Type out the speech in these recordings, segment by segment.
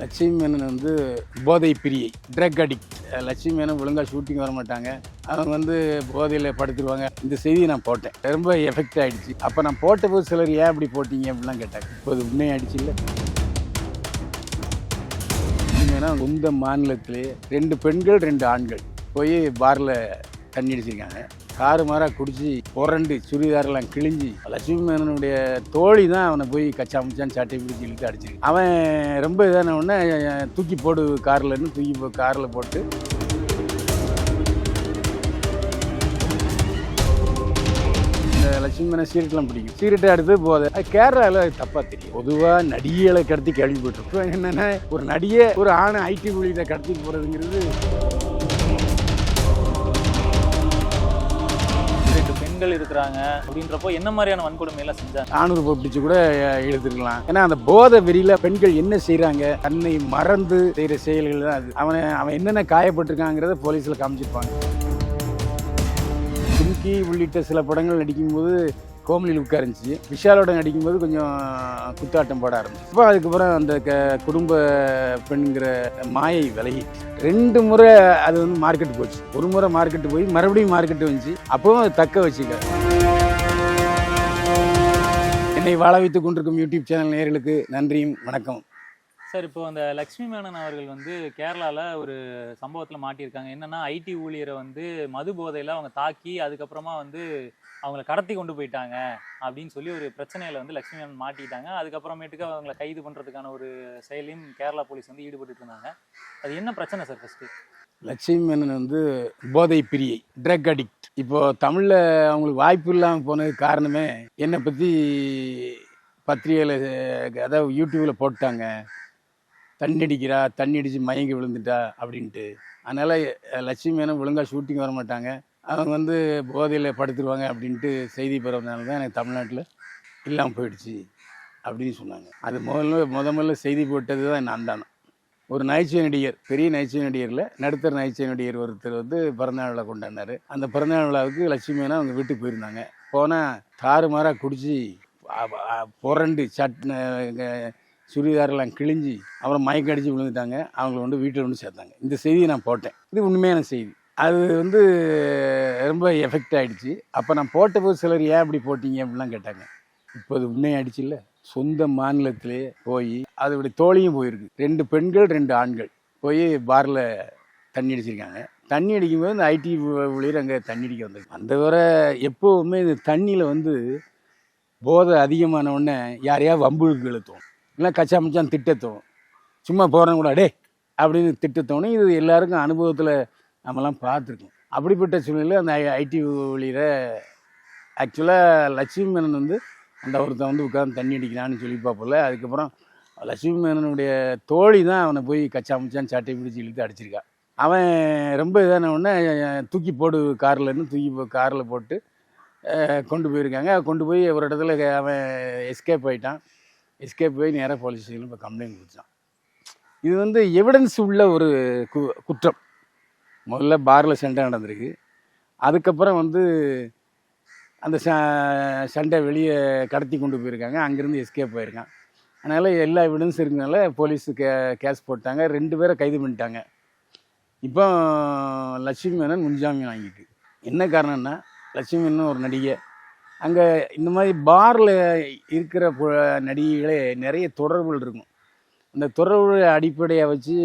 லட்சுமி மேனன் வந்து போதை பிரியை ட்ரக் அடிக்ட் லட்சுமி மேனன் ஒழுங்காக ஷூட்டிங் வர மாட்டாங்க. அவங்க வந்து போதையில் படுத்துருவாங்க. இந்த செய்தியை நான் போட்டேன். ரொம்ப எஃபெக்ட் ஆகிடுச்சு அப்போ நான் போட்ட போது சிலர் ஏன் இப்படி போட்டீங்க அப்படிலாம் கேட்டாங்க. இப்போ அது உண்மையாயிடுச்சு இல்லை? ஏன்னா சொந்த மாநிலத்திலே ரெண்டு பெண்கள் ரெண்டு ஆண்கள் போய் பாரில் தண்ணி அடிச்சிருக்காங்க. காரு மாறாக குடிச்சு புரண்டு சுடிதாரெல்லாம் கிழிஞ்சி லட்சுமி மேனனுடைய தோழி தான் அவனை போய் கச்சா முச்சான் சாட்டை பிடிச்சி இழுத்து அடிச்சிரு அவன் ரொம்ப இதான உடனே தூக்கி போடு கார்லன்னு தூக்கி போ காரில் போட்டு. இந்த லட்சுமி மேனன் சீரட்லாம் பிடிக்கும். சீரட்டை அடுத்து போதை அது கேரளாவில் தப்பாக தெரியும். பொதுவாக நடிகளை கடத்தி கேள்விப்பட்டிருக்கோம் என்னென்னா ஒரு நடிகை ஒரு ஆணை ஐடி ஊழியத்தை கடத்திட்டு போகிறதுங்கிறது பெண்கள் இருக்கிறாங்க அப்படின்றப்போ என்ன மாதிரியான வன்கொடுமை எல்லாம் செஞ்சாங்க ஆணூர் பிடிச்சு கூட எழுதிருக்கலாம். ஏன்னா அந்த போதை வெறியில பெண்கள் என்ன செய்யறாங்க தன்னை மறந்து செய்யற செயல்கள் தான் அது. அவன் அவன் என்னென்ன காயப்பட்டிருக்காங்கிறத போலீஸ்ல காமிச்சிருப்பாங்க. தும்கி உள்ளிட்ட சில படங்கள் நடிக்கும்போது கோமலி லுக்காக இருந்துச்சு விஷாலோட நடிக்கும்போது கொஞ்சம் குத்தாட்டம் போட ஆரம்பிச்சு. இப்போ அதுக்கப்புறம் அந்த க குடும்ப பெண்கிற மாயை விலகி ரெண்டு முறை அது வந்து மார்க்கெட் போச்சு. ஒரு முறை மார்க்கெட்டு போய் மறுபடியும் மார்க்கெட்டு வந்துச்சு. அப்பவும் அது தக்க வச்சுக்க என்னை வாழ வைத்துக் கொண்டிருக்கும் யூடியூப் சேனல் நேர்களுக்கு நன்றியும் வணக்கம். சார் இப்போ அந்த லக்ஷ்மி மேனன் அவர்கள் வந்து கேரளால ஒரு சம்பவத்துல மாட்டியிருக்காங்க. என்னன்னா ஐடி ஊழியரை வந்து மது போதையில அவங்க தாக்கி அதுக்கப்புறமா வந்து அவங்கள கடத்தி கொண்டு போயிட்டாங்க அப்படின்னு சொல்லி ஒரு பிரச்சனையில வந்து லக்ஷ்மி மேனன் மாட்டிட்டாங்க அதுக்கப்புறமேட்டுக்கு அவங்கள கைது பண்றதுக்கான ஒரு செயலையும் கேரளா போலீஸ் வந்து ஈடுபட்டு இருந்தாங்க. அது என்ன பிரச்சனை சார் ஃபர்ஸ்ட் லட்சுமி மேனன் வந்து போதை பிரியை ட்ரக் அடிக்ட் இப்போ தமிழில் அவங்களுக்கு வாய்ப்பு இல்லாமல் போனதுக்கு காரணமே என்னை பற்றி பத்திரிகையில் அதாவது யூடியூப்பில் போட்டாங்க. தண்ணி அடிக்கிறா தண்ணி அடித்து மயங்கி விழுந்துட்டா அப்படின்ட்டு. அதனால் லட்சுமி மேனும் ஒழுங்காக ஷூட்டிங் வர மாட்டாங்க. அவங்க வந்து போதையில் படுத்துருவாங்க அப்படின்ட்டு செய்தி பரவுனால தான் எனக்கு தமிழ்நாட்டில் இல்லாமல் போயிடுச்சு அப்படின்னு சொன்னாங்க. அது முதல்ல முத முதல்ல செய்தி போட்டது தான் நான் தான். ஒரு நகைச்சுவை நடிகர் பெரிய நகைச்சுவை நடிகரில் நடுத்தர நகைச்சுவை நடிகர் ஒருத்தர் வந்து பிறந்தநாள் விழா கொண்டாடினார். அந்த பிறந்தநாள் விழாவுக்கு லட்சுமி மேனா அவங்க வீட்டுக்கு போயிருந்தாங்க. போனால் தாறுமாறாக குடிச்சு புரண்டு சட் சுடிதாரெல்லாம் கிழிஞ்சி அப்புறம் மயக்கம் அடித்து விழுந்துட்டாங்க. அவங்கள வந்து வீட்டில் வந்து சேர்த்தாங்க. இந்த செய்தியை நான் போட்டேன். இது உண்மையான செய்தி. அது வந்து ரொம்ப எஃபெக்ட் ஆகிடுச்சு அப்போ நான் போட்ட போது சிலர் ஏன் இப்படி போட்டீங்க அப்படிலாம் கேட்டாங்க. இப்போ அது உண்மையாயிடுச்சு இல்லை? சொந்த மாநிலத்திலே போய் அதோடைய தோழியும் போயிருக்கு. ரெண்டு பெண்கள் ரெண்டு ஆண்கள் போய் பாரில் தண்ணி அடிச்சிருக்காங்க. தண்ணி அடிக்கும்போது இந்த ஐடி ஊழியர் அங்கே தண்ணி அடிக்க வந்திருக்கு அந்த வர எப்போவுமே இந்த தண்ணியில் வந்து போதை அதிகமான உடனே யாரையா வம்புழுக்கு இழுத்தோம் இல்லை கச்சா மச்சான் திட்டத்தும் சும்மா போகிறேன் கூட டே அப்படின்னு திட்டத்தோணும் இது எல்லாருக்கும் அனுபவத்தில் நம்மலாம் பார்த்துருக்கோம். அப்படிப்பட்ட சூழ்நிலையில் அந்த ஐடி வழியில் ஆக்சுவலாக லட்சுமி மேனன் வந்து அந்த ஒருத்தன் வந்து உட்காந்து தண்ணி அடிக்கிறான்னு சொல்லி பார்ப்போம்ல அதுக்கப்புறம் லட்சுமி மேனனுடைய தோழி தான் அவனை போய் கச்சா முச்சான் சாட்டை பிடிச்சி இழுத்து அடிச்சிருக்கான் அவன் ரொம்ப இதான உடனே தூக்கி போடு கார்லன்னு தூக்கி போ காரில் போட்டு கொண்டு போயிருக்காங்க. கொண்டு போய் ஒரு இடத்துல அவன் எஸ்கேப் ஆயிட்டான். எஸ்கேப் போய் நேராக போலீஸ் ஸ்டேஷனில் இப்போ கம்ப்ளைண்ட் கொடுத்தான். இது வந்து எவிடன்ஸ் உள்ள ஒரு கு குற்றம். முதல்ல பாரில் சண்டை நடந்திருக்கு. அதுக்கப்புறம் வந்து அந்த ச சண்டை வெளியே கடத்தி கொண்டு போயிருக்காங்க. அங்கேருந்து எஸ்கேப் போயிருக்கான். அதனால் எல்லா எவிடன்ஸ் இருக்கனால போலீஸ் கே கேஸ் போட்டாங்க. ரெண்டு பேரை கைது பண்ணிட்டாங்க. இப்போ லட்சுமி மேனன் முன்ஜாமீன் வாங்கிட்டு. என்ன காரணம்னா லட்சுமி மேனன் ஒரு நடிகை. அங்கே இந்த மாதிரி பாரில் இருக்கிற நடிகைகளே நிறைய தொடர்புகள் இருக்கும். அந்த தொடர்பு அடிப்படையை வச்சு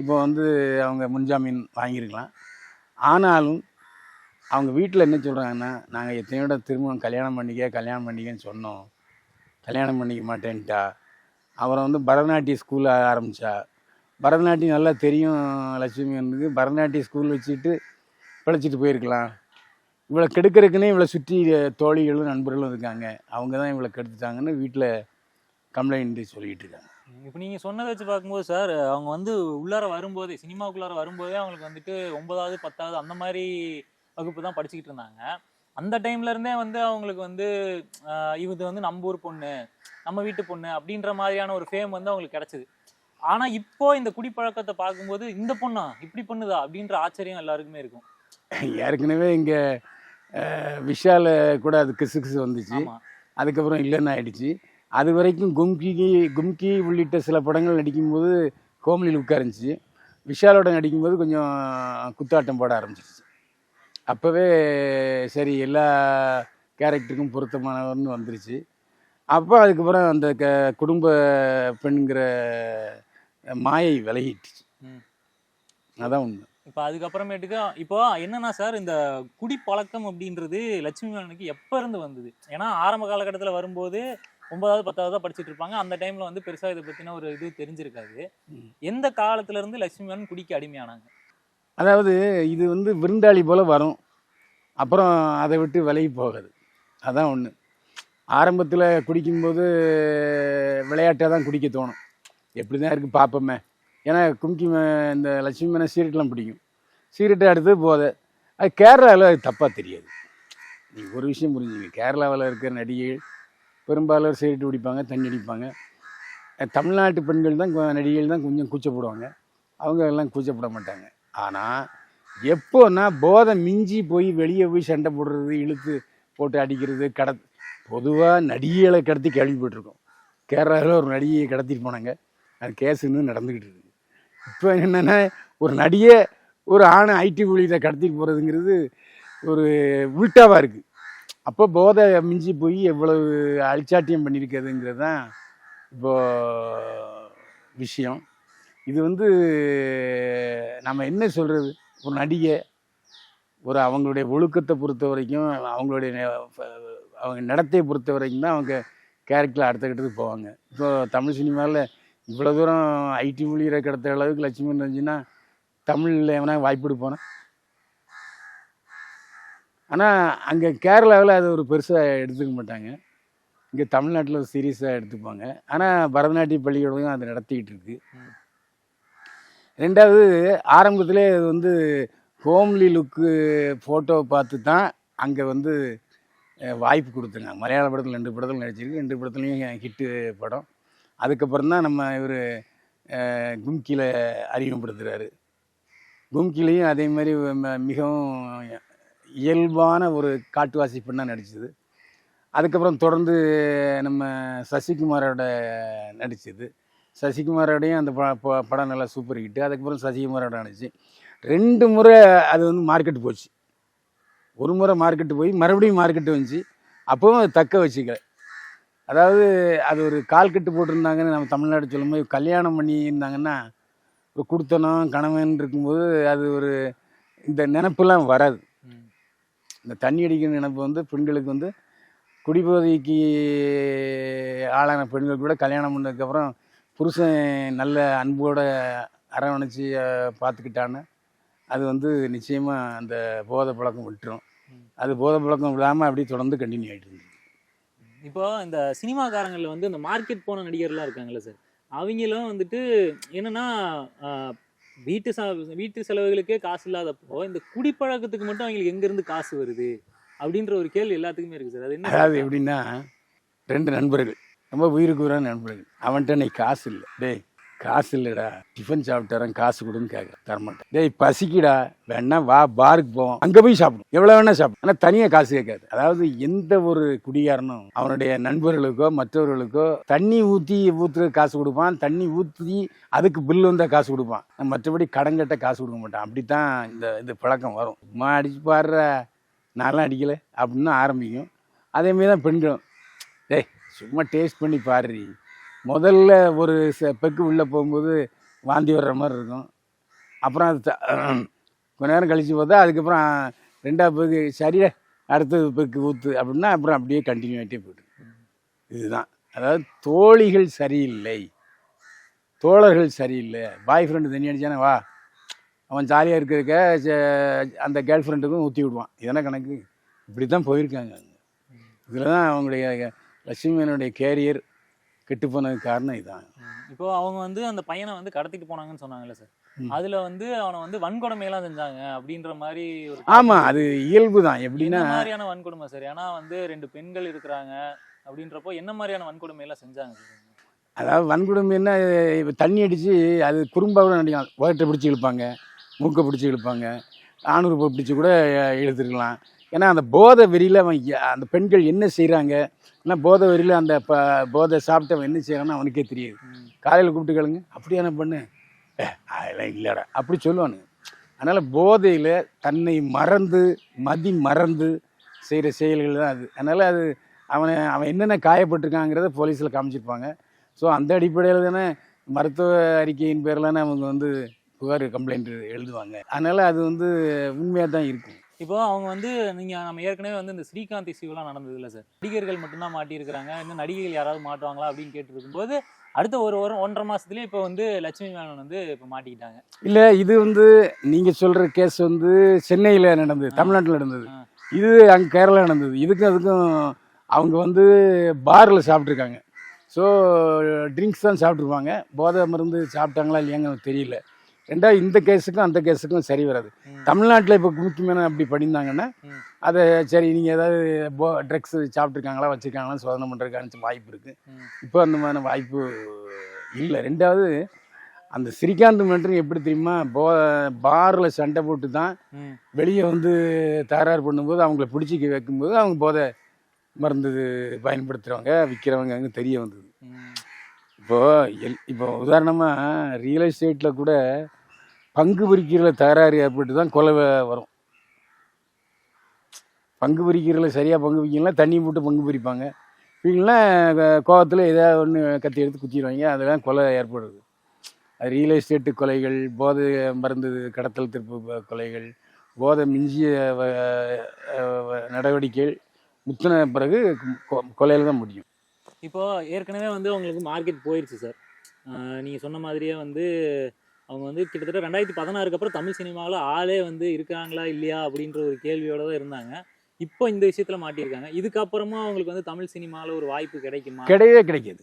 இப்போ வந்து அவங்க முன்ஜாமீன் வாங்கியிருக்கலாம். ஆனாலும் அவங்க வீட்டில் என்ன சொல்கிறாங்கன்னா நாங்கள் எத்தனையோட திருமணம் கல்யாணம் பண்ணிக்க கல்யாணம் பண்ணிக்கன்னு சொன்னோம். கல்யாணம் பண்ணிக்க மாட்டேன்ட்டா. அப்புறம் வந்து பரதநாட்டிய ஸ்கூல் ஆரம்பித்தா பரதநாட்டியம் நல்லா தெரியும் லட்சுமி வந்து பரதநாட்டிய ஸ்கூல் வச்சுட்டு பிழைச்சிட்டு போயிருக்கலாம். இவளை கெடுக்கிறதுக்குன்னே இவளை சுற்றி தோழிகளும் நண்பர்களும் இருக்காங்க. அவங்க தான் இவளை கெடுத்துட்டாங்கன்னு வீட்டில் கம்ப்ளைண்ட் சொல்லிக்கிட்டு இருக்காங்க. இப்போ நீங்க சொன்னதை வச்சு பார்க்கும்போது சார் அவங்க வந்து உள்ளார வரும்போதே சினிமாவுக்குள்ளார வரும்போதே அவங்களுக்கு வந்துட்டு ஒன்பதாவது பத்தாவது அந்த மாதிரி வகுப்பு தான் படிச்சுக்கிட்டு இருந்தாங்க. அந்த டைம்ல இருந்தே வந்து அவங்களுக்கு வந்து இது வந்து நம்ம ஊர் பொண்ணு நம்ம வீட்டு பொண்ணு அப்படின்ற மாதிரியான ஒரு ஃபேம் வந்து அவங்களுக்கு கிடைச்சது. ஆனா இப்போ இந்த குடிப்பழக்கத்தை பார்க்கும்போது இந்த பொண்ணா இப்படி பண்ணுதா அப்படின்ற ஆச்சரியம் எல்லாருக்குமே இருக்கும். ஏற்கனவே இங்கே விஷால கூட அது கிசு கிசு வந்துச்சு. அதுக்கப்புறம் இல்லைன்னு ஆயிடுச்சு. அது வரைக்கும் கும்கி கும்கி உள்ளிட்ட சில படங்கள் நடிக்கும்போது கோமலியில் உட்காருந்துச்சு. விஷாலோட நடிக்கும்போது கொஞ்சம் குத்தாட்டம் போட ஆரம்பிச்சிருச்சு. அப்போவே சரி எல்லா கேரக்டருக்கும் பொருத்தமானவர்னு வந்துருச்சு. அப்போ அதுக்கப்புறம் அந்த க குடும்ப பெண்கிற மாயை விலகிட்டுச்சு. அதான் உண்மை. இப்போ அதுக்கப்புறமேட்டுக்கு இப்போ என்னன்னா சார் இந்த குடிப்பழக்கம் அப்படின்றது லட்சுமி மேனனுக்கு எப்போ இருந்து வந்தது? ஏன்னா ஆரம்ப காலகட்டத்தில் வரும்போது ஒன்பதாவது பத்தாவது தான் படிச்சுட்டு இருப்பாங்க. அந்த டைம்ல வந்து பெருசா இதை பத்தின ஒரு இது தெரிஞ்சிருக்காது. எந்த காலத்துல இருந்து லட்சுமி மேனன் குடிக்க அடிமையானாங்க? அதாவது இது வந்து விருந்தாளி போல் வரும். அப்புறம் அதை விட்டு விலகி போகாது. அதான் ஒன்று ஆரம்பத்தில் குடிக்கும்போது விளையாட்டாக தான் குடிக்க தோணும். எப்படி தான் இருக்குது பார்ப்போமே ஏன்னா கும்கி இந்த லட்சுமி மேன சீரட்லாம் பிடிக்கும். சீரட்டை அடுத்து போதை அது கேரளாவில் அது தப்பாக தெரியாது. நீங்கள் ஒரு விஷயம் புரிஞ்சுங்க. கேரளாவில் இருக்கிற நடிகைகள் பெரும்பாலும் சீரட்டு குடிப்பாங்க தண்ணி அடிப்பாங்க. தமிழ்நாட்டு பெண்கள் தான் நடிகைகள் தான் கொஞ்சம் கூச்சப்படுவாங்க. அவங்க எல்லாம் கூச்சப்பட மாட்டாங்க. ஆனால் எப்போன்னா போதை மிஞ்சி போய் வெளியே போய் சண்டை போடுறது இழுத்து போட்டு அடிக்கிறது கட பொதுவாக நடிகைகளை கடத்தி கேள்விப்பட்டிருக்கோம். கேரளாவில் ஒரு நடிகையை கடத்திட்டு போனாங்க. அது கேஸ் இன்னும் நடந்துக்கிட்டு இருக்கு. இப்போ என்னென்னா ஒரு நடிகை ஒரு ஆணை ஐடி ஊழியரை கடத்திட்டு போகிறதுங்கிறது ஒரு உல்ட்டாவாக இருக்குது அப்போ போதை மிஞ்சி போய் எவ்வளவு அழிச்சாட்டியம் பண்ணியிருக்கிறதுங்கிறது தான் இப்போ விஷயம். இது வந்து நம்ம என்ன சொல்கிறது ஒரு நடிகை ஒரு அவங்களுடைய ஒழுக்கத்தை பொறுத்த வரைக்கும் அவங்களுடைய அவங்க நடத்தையை பொறுத்த வரைக்கும் தான் அவங்க கேரக்டரில் அடுத்த கட்டத்துக்கு போவாங்க. இப்போ தமிழ் சினிமாவில் இவ்வளோ தூரம் ஐடி ஊழியரை கிடத்த அளவுக்கு லட்சுமி இருந்துச்சுன்னா தமிழில் எவனா வாய்ப்பு போனேன் ஆனால் அங்கே கேரளாவில் அது ஒரு பெருசாக எடுத்துக்க மாட்டாங்க. இங்கே தமிழ்நாட்டில் சீரியஸாக எடுத்துப்பாங்க. ஆனால் பரதநாட்டிய பள்ளிக்கூடம் அதை நடத்திக்கிட்டு இருக்கு. ரெண்டாவது ஆரம்பத்திலே அது வந்து ஹோம்லி லுக்கு ஃபோட்டோவை பார்த்து தான் அங்கே வந்து வாய்ப்பு கொடுத்துருங்க மலையாள படத்தில் ரெண்டு படத்தில் நடிச்சிருக்கு. ரெண்டு படத்துலையும் ஹிட்டு படம். அதுக்கப்புறம் தான் நம்ம இவர் கும்கியில் அறிமுகப்படுத்துகிறாரு கும்கிலையும் அதே மாதிரி ம- மிகவும் இயல்பான ஒரு காட்டுவாசி பெண்ணாக நடித்தது அதுக்கப்புறம் தொடர்ந்து நம்ம சசிகுமாரோட நடித்தது சசிகுமாரோடையும் அந்த ப- ப- படம் நல்லா சூப்பர் ஹிட்டு அதுக்கப்புறம் சசிகுமாரோட நடிச்சு. ரெண்டு முறை அது வந்து மார்க்கெட் போச்சு. ஒரு முறை மார்க்கெட்டு போய் மறுபடியும் மார்க்கெட்டு வந்துச்சு. அப்பவும் தக்க வச்சுக்கல. அதாவது அது ஒரு கால் கட்டு போட்டிருந்தாங்கன்னு நம்ம தமிழ்நாடு சொல்லும்போது கல்யாணம் பண்ணியிருந்தாங்கன்னா ஒரு குடுத்தனம் கணவன் இருக்கும்போது அது ஒரு இந்த நினப்பெல்லாம் வராது. இந்த தண்ணி அடிக்கிற நினைப்பு வந்து பெண்களுக்கு வந்து குடிபோதைக்கு ஆளான பெண்கள் கூட கல்யாணம் பண்ணதுக்கப்புறம் புருஷன் நல்ல அன்போட அரவணைச்சி பார்த்துக்கிட்டான்னு அது வந்து நிச்சயமாக அந்த போதை பழக்கம் விட்டுரும். அது போதை பழக்கம் விடாமல் அப்படியே தொடர்ந்து கண்டினியூ ஆகிட்டு இருந்தது இப்போ இந்த சினிமாக்காரங்கள்ல வந்து இந்த மார்க்கெட் போன நடிகர்லாம் இருக்காங்கல்ல சார் அவங்களும் வந்துட்டு என்னன்னா வீட்டு செ வீட்டு செலவுகளுக்கே காசு இல்லாதப்போ இந்த குடிப்பழக்கத்துக்கு மட்டும் அவங்களுக்கு எங்க இருந்து காசு வருது? அப்படின்ற ஒரு கேள்வி எல்லாத்துக்குமே இருக்கு சார் அது என்ன அதாவது எப்படின்னா ரெண்டு நண்பர்கள். ரொம்ப உயிருக்கு உயிரான நண்பர்கள். அவன்கிட்ட இன்னைக்கு காசு இல்லை. டேய் காசு இல்லைடா டிஃபன் சாப்பிட்டுறேன் காசு கொடுன்னு கேட்குறேன் தரமாட்டேன். டேய் பசிக்குடா. வேணா வா பாருக்கு போவோம். அங்கே போய் சாப்பிடும் எவ்வளோ வேணா சாப்பிடும் ஆனால் தனியாக காசு கேட்காது. அதாவது எந்த ஒரு குடிகாரனும் அவனுடைய நண்பர்களுக்கோ மற்றவர்களுக்கோ தண்ணி ஊற்றி ஊற்றுற காசு கொடுப்பான். தண்ணி ஊற்றி அதுக்கு பில் வந்தால் காசு கொடுப்பான். மற்றபடி கடன் கட்ட காசு கொடுக்க மாட்டான். அப்படித்தான் இந்த இது பழக்கம் வரும். சும்மா அடிச்சு பாடுற. நான்லாம் அடிக்கலை. அப்படின்னு ஆரம்பிக்கும். அதேமாரி தான் பெண்களும். டேய் சும்மா டேஸ்ட் பண்ணி பாடுறீ. முதல்ல ஒரு ச பெக்கு உள்ளே போகும்போது வாந்தி வர்ற மாதிரி இருக்கும். அப்புறம் அது த- கொஞ்ச நேரம் கழித்து பார்த்தா அதுக்கப்புறம் ரெண்டாவது பெக்கு சரியா அடுத்தது பெக்கு ஊற்று அப்படின்னா அப்புறம் அப்படியே கண்டினியூ ஆகிட்டே போய்ட்டு இதுதான். அதாவது தோழிகள் சரியில்லை. தோழர்கள் சரியில்லை. பாய் ஃப்ரெண்டு தண்ணி அடிச்சானே வா அவன் ஜாலியாக இருக்கிறதுக்க அந்த கேர்ள் ஃப்ரெண்டுக்கும் ஊற்றி விடுவான். இதெல்லாம் கணக்கு. இப்படி தான் போயிருக்காங்க இதில் தான் அவங்களுடைய லட்சுமியனுடைய கேரியர் கெட்டு போனதுக்கு காரணம் இதுதான் ம். இப்போ அவங்க வந்து அந்த பையனை வந்து கடத்திட்டு போனாங்கன்னு சொன்னாங்கல்ல சார். அதுல வந்து அவனை வந்து வன்கொடுமை எல்லாம் செஞ்சாங்க அப்படின்ற மாதிரி ஆமாம் அது இயல்பு தான். எப்படின்னா மாதிரியான வன்கொடுமை சார்? ஏன்னா வந்து ரெண்டு பெண்கள் இருக்கிறாங்க அப்படின்றப்போ என்ன மாதிரியான வன்கொடுமை எல்லாம் செஞ்சாங்க சார்? அதாவது வன்கொடுமைன்னா இப்போ தண்ணி அடித்து அது குறும்பாக நடிக்கலாம். உதட்டை பிடிச்சி இழுப்பாங்க மூக்கை பிடிச்சி இழுப்பாங்க ஆணூர் பிடிச்சி கூட இழுத்துருக்கலாம். ஏன்னா அந்த போதை வெறியில் அவன் அந்த பெண்கள் என்ன செய்கிறாங்க இல்லை போதை வெறியில் அந்த ப போதை சாப்பிட்டு அவன் என்ன செய்கிறான்னு அவனுக்கே தெரியாது. காலையில் கூப்பிட்டு கேளுங்க. அப்படியான பண்ணு? அதெல்லாம் இல்லைடா. அப்படி சொல்லுவானுங்க. அதனால் போதையில் தன்னை மறந்து மதி மறந்து செய்கிற செயல்கள் தான் அது. அதனால் அது அவனை அவன் என்னென்ன காயப்பட்டிருக்காங்கிறத போலீஸில் காமிச்சிருப்பாங்க. ஸோ அந்த அடிப்படையில் தானே மருத்துவ அறிக்கையின் பேரில் அவங்க வந்து புகார் கம்ப்ளைண்ட் எழுதுவாங்க. அதனால் அது வந்து உண்மையாக தான் இருக்கும். இப்போ அவங்க வந்து நீங்க நம்ம ஏற்கனவே வந்து இந்த ஸ்ரீகாந்த் இஷ்யூலாம் நடந்தது இல்லை சார். நடிகர்கள் மட்டும்தான் மாட்டியிருக்கிறாங்க. இன்னும் நடிகைகள் யாராவது மாட்டுவாங்களா அப்படின்னு கேட்டு இருக்கும்போது அடுத்த ஒரு வாரம் ஒன்றரை மாசத்துலயே இப்போ வந்து லட்சுமி மேனன் வந்து இப்போ மாட்டிக்கிட்டாங்க. இல்லை இது வந்து நீங்கள் சொல்கிற கேஸ் வந்து சென்னையில் நடந்தது தமிழ்நாட்டில் நடந்தது. இது அங்கே கேரளா நடந்தது. இதுக்கும் அதுக்கும் அவங்க வந்து பாரில் சாப்பிட்ருக்காங்க ஸோ ட்ரிங்க்ஸ் தான் சாப்பிட்ருப்பாங்க போதை மருந்து சாப்பிட்டாங்களா இல்லையாங்க தெரியல. ரெண்டாவது இந்த கேஸுக்கும் அந்த கேஸுக்கும் சரி வராது. தமிழ்நாட்டில் இப்போ முக்கியமான அப்படி பண்ணியிருந்தாங்கன்னா. அதை சரி நீங்கள் ஏதாவது போ ட்ரக்ஸ் சாப்பிட்ருக்காங்களா வச்சுருக்காங்களா சோதனை பண்ணுறதுக்கான வாய்ப்பு இருக்குது. இப்போ அந்த மாதிரி வாய்ப்பு இல்லை ரெண்டாவது அந்த ஸ்ரீகாந்த் மட்டும் எப்படி தெரியுமா போ பாரில் சண்டை போட்டு தான். வெளியே வந்து தகராறு பண்ணும்போது அவங்கள பிடிச்சி வைக்கும்போது அவங்க போதை மருந்து பயன்படுத்துகிறவங்க விற்கிறவங்க அங்கே தெரிய வந்தது இப்போ இப்போது எல் இப்போ உதாரணமாக ரியல் எஸ்டேட்டில் கூட பங்கு பிரிக்கிறதுல தகராறு ஏற்பட்டு தான் கொலை வரும். பங்கு பிரிக்கிறதுல சரியாக பங்கு பிரிக்கலாம் தண்ணி போட்டு பங்கு பிரிப்பாங்க. இல்லைன்னா கோவத்தில் ஏதாவது ஒன்று கத்தி எடுத்து குத்திடுவாங்க. அதெல்லாம் கொலை ஏற்படுது. அது ரியல் எஸ்டேட்டு கொலைகள் போதை மருந்து கடத்தல் திருப்பு கொலைகள் போதை மிஞ்சிய நடவடிக்கைகள் முத்தின பிறகு கொலையில் தான் முடியும். இப்போ ஏற்கனவே வந்து அவங்களுக்கு மார்க்கெட் போயிருச்சு சார் நீங்க சொன்ன மாதிரியே வந்து அவங்க வந்து கிட்டத்தட்ட ரெண்டாயிரத்தி பதினாறுக்கு அப்புறம் தமிழ் சினிமாவில் ஆளே வந்து இருக்காங்களா இல்லையா அப்படின்ற ஒரு கேள்வியோட தான் இருந்தாங்க. இப்போ இந்த விஷயத்துல மாட்டியிருக்காங்க. இதுக்கப்புறமா அவங்களுக்கு வந்து தமிழ் சினிமாவில் ஒரு வாய்ப்பு கிடைக்குமா? கிடையவே கிடைக்காது.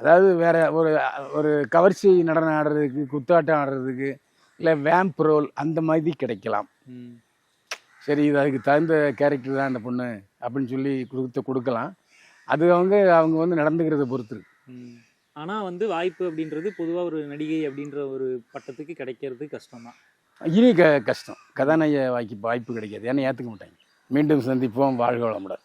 அதாவது வேற ஒரு ஒரு கவர்ச்சி நடனம் ஆடுறதுக்கு குத்தாட்டம் ஆடுறதுக்கு இல்லை வேம்ப் ரோல் அந்த மாதிரி கிடைக்கலாம். சரி இது அதுக்கு தகுந்த கேரக்டர் தான் அந்த பொண்ணு அப்படின்னு சொல்லி கொடுத்து கொடுக்கலாம். அது அவங்க அவங்க வந்து நடந்துக்கிறத பொறுத்து இருக்கு. ம். ஆனா வந்து வாய்ப்பு அப்படின்றது பொதுவா ஒரு நடிகை அப்படின்ற ஒரு பட்டத்துக்கு கிடைக்கிறது கஷ்டம் தான் இனி க கஷ்டம். கதாநாயக வாய்ப்பு வாய்ப்பு கிடைக்காது. ஏன்னா ஏற்றுக்க மாட்டாங்க. மீண்டும் சந்திப்போம். வாழ்க வளமுடன்.